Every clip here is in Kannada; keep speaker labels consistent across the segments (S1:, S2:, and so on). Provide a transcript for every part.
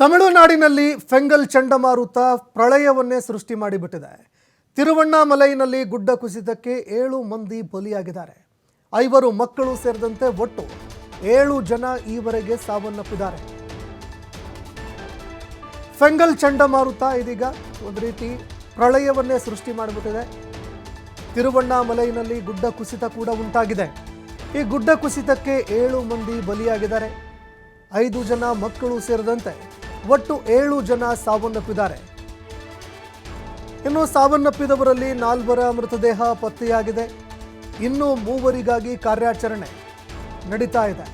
S1: ತಮಿಳುನಾಡಿನಲ್ಲಿ ಫೆಂಗಲ್ ಚಂಡಮಾರುತ ಪ್ರಳಯವನ್ನೇ ಸೃಷ್ಟಿ ಮಾಡಿಬಿಟ್ಟಿದೆ. ತಿರುವಣ್ಣಾಮಲೈನಲ್ಲಿ ಗುಡ್ಡ ಕುಸಿತಕ್ಕೆ ಏಳು ಮಂದಿ ಬಲಿಯಾಗಿದ್ದಾರೆ. ಐವರು ಮಕ್ಕಳು ಸೇರಿದಂತೆ ಒಟ್ಟು ಏಳು ಜನ ಈವರೆಗೆ ಸಾವನ್ನಪ್ಪಿದ್ದಾರೆ. ಫೆಂಗಲ್ ಚಂಡಮಾರುತ ಇದೀಗ ಒಂದು ರೀತಿ ಪ್ರಳಯವನ್ನೇ ಸೃಷ್ಟಿ ಮಾಡಿಬಿಟ್ಟಿದೆ. ತಿರುವಣ್ಣಾಮಲೈನಲ್ಲಿ ಗುಡ್ಡ ಕುಸಿತ ಕೂಡ ಉಂಟಾಗಿದೆ. ಈ ಗುಡ್ಡ ಕುಸಿತಕ್ಕೆ ಏಳು ಮಂದಿ ಬಲಿಯಾಗಿದ್ದಾರೆ. ಐದು ಜನ ಮಕ್ಕಳು ಸೇರಿದಂತೆ ಒಟ್ಟು ಏಳು ಜನ ಸಾವನ್ನಪ್ಪಿದ್ದಾರೆ. ಇನ್ನು ಸಾವನ್ನಪ್ಪಿದವರಲ್ಲಿ ನಾಲ್ವರ ಮೃತದೇಹ ಪತ್ತೆಯಾಗಿದೆ. ಇನ್ನು ಮೂವರಿಗಾಗಿ ಕಾರ್ಯಾಚರಣೆ ನಡೀತಾ ಇದೆ.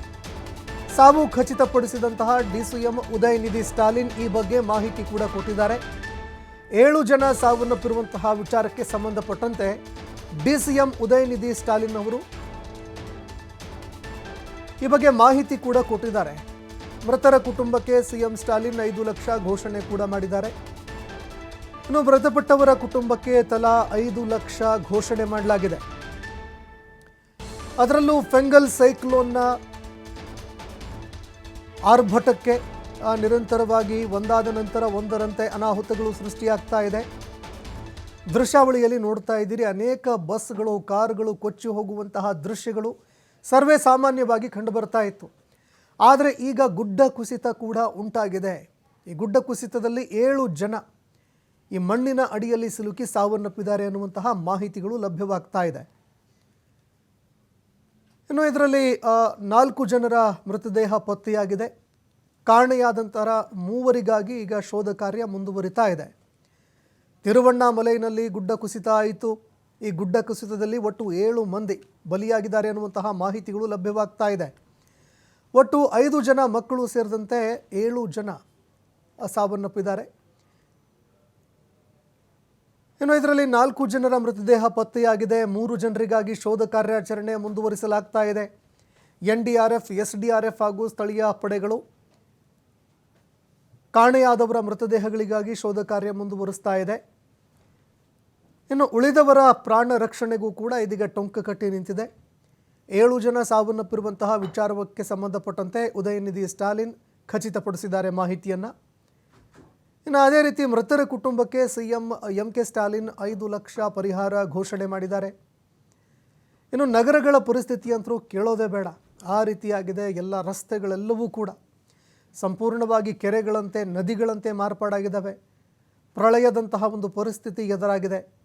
S1: ಸಾವು ಖಚಿತಪಡಿಸಿದಂತಹ ಡಿಸಿಎಂ ಉದಯನಿಧಿ ಸ್ಟಾಲಿನ್ ಈ ಬಗ್ಗೆ ಮಾಹಿತಿ ಕೂಡ ಕೊಟ್ಟಿದ್ದಾರೆ. ಏಳು ಜನ ಸಾವನ್ನಪ್ಪಿರುವಂತಹ ವಿಚಾರಕ್ಕೆ ಸಂಬಂಧಪಟ್ಟಂತೆ ಡಿಸಿಎಂ ಉದಯನಿಧಿ ಸ್ಟಾಲಿನ್ ಅವರು ಈ ಬಗ್ಗೆ ಮಾಹಿತಿ ಕೂಡ ಕೊಟ್ಟಿದ್ದಾರೆ. ಮೃತರ ಕುಟುಂಬಕ್ಕೆ ಸಿಎಂ ಸ್ಟಾಲಿನ್ ಐದು ಲಕ್ಷ ಘೋಷಣೆ ಕೂಡ ಮಾಡಿದ್ದಾರೆ. ಇನ್ನು ಮೃತಪಟ್ಟವರ ಕುಟುಂಬಕ್ಕೆ ತಲಾ ಐದು ಲಕ್ಷ ಘೋಷಣೆ ಮಾಡಲಾಗಿದೆ. ಅದರಲ್ಲೂ ಫೆಂಗಲ್ ಸೈಕ್ಲೋನ್ನ ಆರ್ಭಟಕ್ಕೆ ನಿರಂತರವಾಗಿ ಒಂದಾದ ನಂತರ ಒಂದರಂತೆ ಅನಾಹುತಗಳು ಸೃಷ್ಟಿಯಾಗ್ತಾ ಇದೆ. ದೃಶ್ಯಾವಳಿಯಲ್ಲಿ ನೋಡ್ತಾ ಇದ್ದೀರಿ, ಅನೇಕ ಬಸ್ಗಳು, ಕಾರುಗಳು ಕೊಚ್ಚಿ ಹೋಗುವಂತಹ ದೃಶ್ಯಗಳು. ಸರ್ವೇ ಸಾಮಾನ್ಯವಾಗಿ ಕಂಡುಬರ್ತಾ ಇತ್ತು. ಆದರೆ ಈಗ ಗುಡ್ಡ ಕುಸಿತ ಕೂಡ ಉಂಟಾಗಿದೆ. ಈ ಗುಡ್ಡ ಕುಸಿತದಲ್ಲಿ ಏಳು ಜನ ಈ ಮಣ್ಣಿನ ಅಡಿಯಲ್ಲಿ ಸಿಲುಕಿ ಸಾವನ್ನಪ್ಪಿದ್ದಾರೆ ಅನ್ನುವಂತಹ ಮಾಹಿತಿಗಳು ಲಭ್ಯವಾಗ್ತಾ ಇದೆ. ಇನ್ನು ಇದರಲ್ಲಿ ನಾಲ್ಕು ಜನರ ಮೃತದೇಹ ಪತ್ತೆಯಾಗಿದೆ. ಕಾಣೆಯಾದಂತರ ಮೂವರಿಗಾಗಿ ಈಗ ಶೋಧ ಕಾರ್ಯ ಮುಂದುವರಿತಾ ಇದೆ. ತಿರುವಣ್ಣಾಮಲೈನಲ್ಲಿ ಗುಡ್ಡ ಕುಸಿತ ಆಯಿತು. ಈ ಗುಡ್ಡ ಕುಸಿತದಲ್ಲಿ ಒಟ್ಟು ಏಳು ಮಂದಿ ಬಲಿಯಾಗಿದ್ದಾರೆ ಅನ್ನುವಂತಹ ಮಾಹಿತಿಗಳು ಲಭ್ಯವಾಗ್ತಾ ಇದೆ. ಒಟ್ಟು ಐದು ಜನ ಮಕ್ಕಳು ಸೇರಿದಂತೆ ಏಳು ಜನ ಸಾವನ್ನಪ್ಪಿದ್ದಾರೆ. ಇನ್ನು ಇದರಲ್ಲಿ ನಾಲ್ಕು ಜನರ ಮೃತದೇಹ ಪತ್ತೆಯಾಗಿದೆ. ಮೂರು ಜನರಿಗಾಗಿ ಶೋಧ ಕಾರ್ಯಾಚರಣೆ ಮುಂದುವರಿಸಲಾಗ್ತಾ ಇದೆ. N D R F, S D R F ಹಾಗೂ ಸ್ಥಳೀಯ ಪಡೆಗಳು ಕಾಣೆಯಾದವರ ಮೃತದೇಹಗಳಿಗಾಗಿ ಶೋಧ ಕಾರ್ಯ ಮುಂದುವರಿಸ್ತಾ ಇದೆ. ಇನ್ನು ಉಳಿದವರ ಪ್ರಾಣ ರಕ್ಷಣೆಗೂ ಕೂಡ ಇದೀಗ ಟೊಂಕ ಕಟ್ಟಿ ನಿಂತಿದೆ. ಏಳು ಜನ ಸಾವನ್ನಪ್ಪಿರುವಂತಹ ವಿಚಾರಕ್ಕೆ ಸಂಬಂಧಪಟ್ಟಂತೆ ಉದಯನಿಧಿ ಸ್ಟಾಲಿನ್ ಖಚಿತಪಡಿಸಿದ್ದಾರೆ ಮಾಹಿತಿಯನ್ನು. ಇನ್ನು ಅದೇ ರೀತಿ ಮೃತರ ಕುಟುಂಬಕ್ಕೆ ಸಿಎಂ ಎಂ ಕೆ ಸ್ಟಾಲಿನ್ ಐದು ಲಕ್ಷ ಪರಿಹಾರ ಘೋಷಣೆ ಮಾಡಿದ್ದಾರೆ. ಇನ್ನು ನಗರಗಳ ಪರಿಸ್ಥಿತಿ ಅಂತರೂ ಕೇಳೋದೇ ಬೇಡ. ಆ ರೀತಿಯಾಗಿದೆ ಎಲ್ಲ ರಸ್ತೆಗಳೆಲ್ಲವೂ ಕೂಡ. ಸಂಪೂರ್ಣವಾಗಿ ಕೆರೆಗಳಂತೆ, ನದಿಗಳಂತೆ ಮಾರ್ಪಾಡಾಗಿದ್ದಾವೆ. ಪ್ರಳಯದಂತಹ ಒಂದು ಪರಿಸ್ಥಿತಿ ಎದುರಾಗಿದೆ.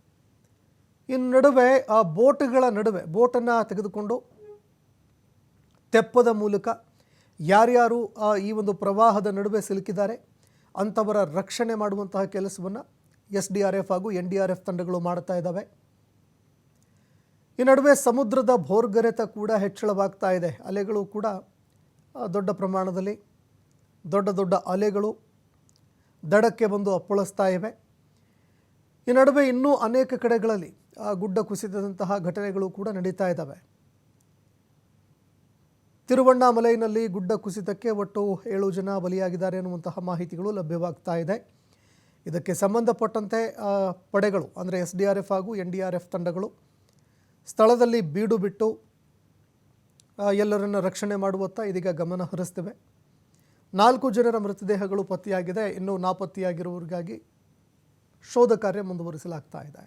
S1: ಇನ್ನು ನಡುವೆ ಆ ಬೋಟ್ಗಳ ನಡುವೆ, ಬೋಟನ್ನು ತೆಗೆದುಕೊಂಡು ತೆಪ್ಪದ ಮೂಲಕ ಯಾರ್ಯಾರು ಈ ಒಂದು ಪ್ರವಾಹದ ನಡುವೆ ಸಿಲುಕಿದ್ದಾರೆ, ಅಂಥವರ ರಕ್ಷಣೆ ಮಾಡುವಂತಹ ಕೆಲಸವನ್ನು ಎಸ್ ಡಿ ಆರ್ ಎಫ್ ಹಾಗೂ ಎನ್ ಡಿ ಆರ್ ಎಫ್ ತಂಡಗಳು ಮಾಡ್ತಾ ಇದ್ದಾವೆ. ಈ ನಡುವೆ ಸಮುದ್ರದ ಭೋರ್ಗರೆತ ಕೂಡ ಹೆಚ್ಚಳವಾಗ್ತಾ ಇದೆ. ಅಲೆಗಳು ಕೂಡ ದೊಡ್ಡ ಪ್ರಮಾಣದಲ್ಲಿ ದೊಡ್ಡ ದೊಡ್ಡ ಅಲೆಗಳು ದಡಕ್ಕೆ ಬಂದು ಅಪ್ಪಳಿಸ್ತಾ ಇವೆ. ಈ ನಡುವೆ ಇನ್ನೂ ಅನೇಕ ಕಡೆಗಳಲ್ಲಿ ಗುಡ್ಡ ಕುಸಿತದಂತಹ ಘಟನೆಗಳು ಕೂಡ ನಡೀತಾ ಇದ್ದಾವೆ. ತಿರುವಣ್ಣಾಮಲೈನಲ್ಲಿ ಗುಡ್ಡ ಕುಸಿತಕ್ಕೆ ಒಟ್ಟು ಏಳು ಜನ ಬಲಿಯಾಗಿದ್ದಾರೆ ಎನ್ನುವಂತಹ ಮಾಹಿತಿಗಳು ಲಭ್ಯವಾಗ್ತಾ ಇದೆ. ಇದಕ್ಕೆ ಸಂಬಂಧಪಟ್ಟಂತೆ ಪಡೆಗಳು, ಅಂದರೆ ಎಸ್ ಡಿ ಆರ್ ಎಫ್ ಹಾಗೂ ಎನ್ ಡಿ ಆರ್ ಎಫ್ ತಂಡಗಳು ಸ್ಥಳದಲ್ಲಿ ಬೀಡು ಬಿಟ್ಟು ಎಲ್ಲರನ್ನು ರಕ್ಷಣೆ ಮಾಡುವತ್ತ ಇದೀಗ ಗಮನ ಹರಿಸ್ತಿವೆ. ನಾಲ್ಕು ಜನರ ಮೃತದೇಹಗಳು ಪತ್ತೆಯಾಗಿದೆ. ಇನ್ನೂ ನಾಪತ್ತೆಯಾಗಿರುವವರಿಗಾಗಿ ಶೋಧ ಕಾರ್ಯ ಮುಂದುವರಿಸಲಾಗ್ತಾ ಇದೆ.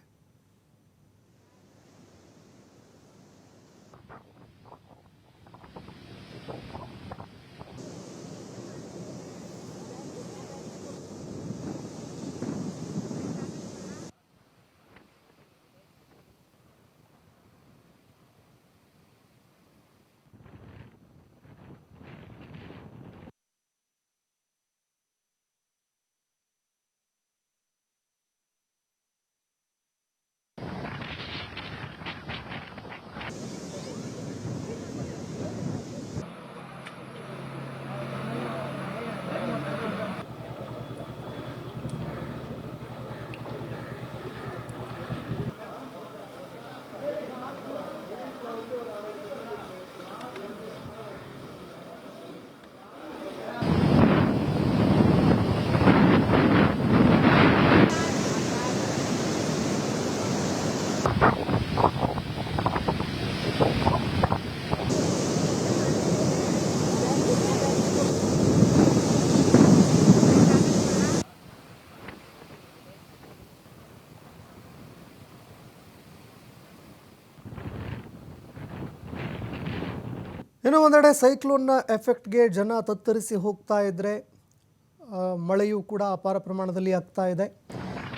S1: ಇನ್ನು ಒಂದೆಡೆ ಸೈಕ್ಲೋನ್ನ ಎಫೆಕ್ಟ್ಗೆ ಜನ ತತ್ತರಿಸಿ ಹೋಗ್ತಾ ಇದ್ದರೆ ಮಳೆಯೂ ಕೂಡ ಅಪಾರ ಪ್ರಮಾಣದಲ್ಲಿ ಆಗ್ತಾ ಇದೆ.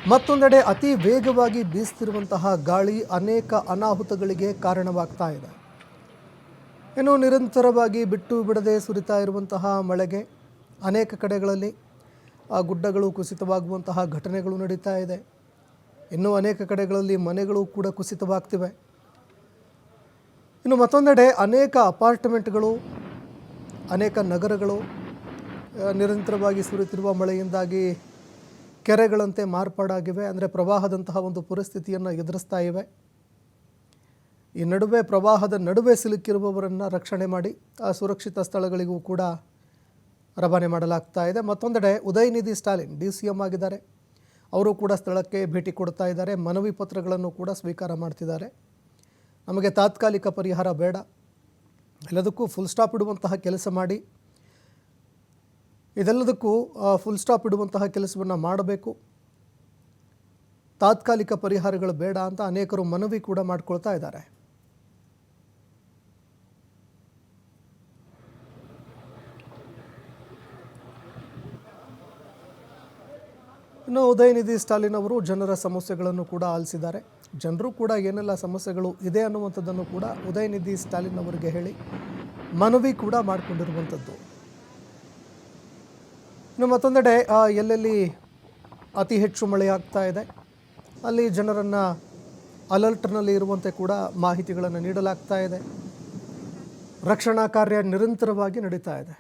S1: ಮತ್ತೊಂದೆಡೆ ಅತಿ ವೇಗವಾಗಿ ಬೀಸ್ತಿರುವಂತಹ ಗಾಳಿ ಅನೇಕ ಅನಾಹುತಗಳಿಗೆ ಕಾರಣವಾಗ್ತಾ ಇದೆ. ಇನ್ನು ನಿರಂತರವಾಗಿ ಬಿಟ್ಟು ಬಿಡದೆ ಸುರಿತಾ ಇರುವಂತಹ ಮಳೆಗೆ ಅನೇಕ ಕಡೆಗಳಲ್ಲಿ, ಆ, ಗುಡ್ಡಗಳು ಕುಸಿತವಾಗುವಂತಹ ಘಟನೆಗಳು ನಡೀತಾ ಇದೆ. ಇನ್ನೂ ಅನೇಕ ಕಡೆಗಳಲ್ಲಿ ಮನೆಗಳು ಕೂಡ ಕುಸಿತವಾಗ್ತಿವೆ. ಇನ್ನು ಮತ್ತೊಂದೆಡೆ ಅನೇಕ ಅಪಾರ್ಟ್ಮೆಂಟ್ಗಳು, ಅನೇಕ ನಗರಗಳು ನಿರಂತರವಾಗಿ ಸುರಿಯುತ್ತಿರುವ ಮಳೆಯಿಂದಾಗಿ ಕೆರೆಗಳಂತೆ ಮಾರ್ಪಾಡಾಗಿವೆ. ಅಂದರೆ ಪ್ರವಾಹದಂತಹ ಒಂದು ಪರಿಸ್ಥಿತಿಯನ್ನು ಎದುರಿಸ್ತಾ ಇವೆ. ಈ ನಡುವೆ ಪ್ರವಾಹದ ನಡುವೆ ಸಿಲುಕಿರುವವರನ್ನು ರಕ್ಷಣೆ ಮಾಡಿ, ಆ ಸುರಕ್ಷಿತ ಸ್ಥಳಗಳಿಗೂ ಕೂಡ ರವಾನೆ ಮಾಡಲಾಗ್ತಾ ಇದೆ. ಮತ್ತೊಂದೆಡೆ Udhayanidhi Stalin D C M ಆಗಿದ್ದಾರೆ. ಅವರು ಕೂಡ ಸ್ಥಳಕ್ಕೆ ಭೇಟಿ ಕೊಡ್ತಾ ಇದ್ದಾರೆ. ಮನವಿ ಪತ್ರಗಳನ್ನು ಕೂಡ ಸ್ವೀಕಾರ ಮಾಡ್ತಿದ್ದಾರೆ. ನಮಗೆ ತಾತ್ಕಾಲಿಕ ಪರಿಹಾರ ಬೇಡ. ಎಲ್ಲದಕ್ಕೂ ಫುಲ್ ಸ್ಟಾಪ್ ಇಡುವಂತಹ ಕೆಲಸ ಮಾಡಿ. ಇದೆಲ್ಲದಕ್ಕೂ ಫುಲ್ ಸ್ಟಾಪ್ ಇಡುವಂತಹ ಕೆಲಸವನ್ನು ಮಾಡಬೇಕು. ತಾತ್ಕಾಲಿಕ ಪರಿಹಾರಗಳು ಬೇಡ ಅಂತ ಅನೇಕರು ಮನವಿ ಕೂಡ ಮಾಡ್ಕೊಳ್ತಾ ಇದ್ದಾರೆ. ಇನ್ನು ಉದಯನಿಧಿ ಸ್ಟಾಲಿನ್ ಅವರು ಜನರ ಸಮಸ್ಯೆಗಳನ್ನು ಕೂಡ ಆಲಿಸಿದ್ದಾರೆ. ಜನರು ಕೂಡ ಏನೆಲ್ಲ ಸಮಸ್ಯೆಗಳು ಇದೆ ಅನ್ನುವಂಥದ್ದನ್ನು ಕೂಡ ಉದಯನಿಧಿ ಸ್ಟಾಲಿನ್ ಅವರಿಗೆ ಹೇಳಿ ಮನವಿ ಕೂಡ ಮಾಡಿಕೊಂಡಿರುವಂಥದ್ದು. ಇನ್ನು ಮತ್ತೊಂದೆಡೆ ಎಲ್ಲೆಲ್ಲಿ ಅತಿ ಹೆಚ್ಚು ಮಳೆ ಆಗ್ತಾ ಇದೆ, ಅಲ್ಲಿ ಜನರನ್ನು ಅಲರ್ಟ್ನಲ್ಲಿ ಇರುವಂತೆ ಕೂಡ ಮಾಹಿತಿಗಳನ್ನು ನೀಡಲಾಗ್ತಾ ಇದೆ. ರಕ್ಷಣಾ ಕಾರ್ಯ ನಿರಂತರವಾಗಿ ನಡೀತಾ ಇದೆ.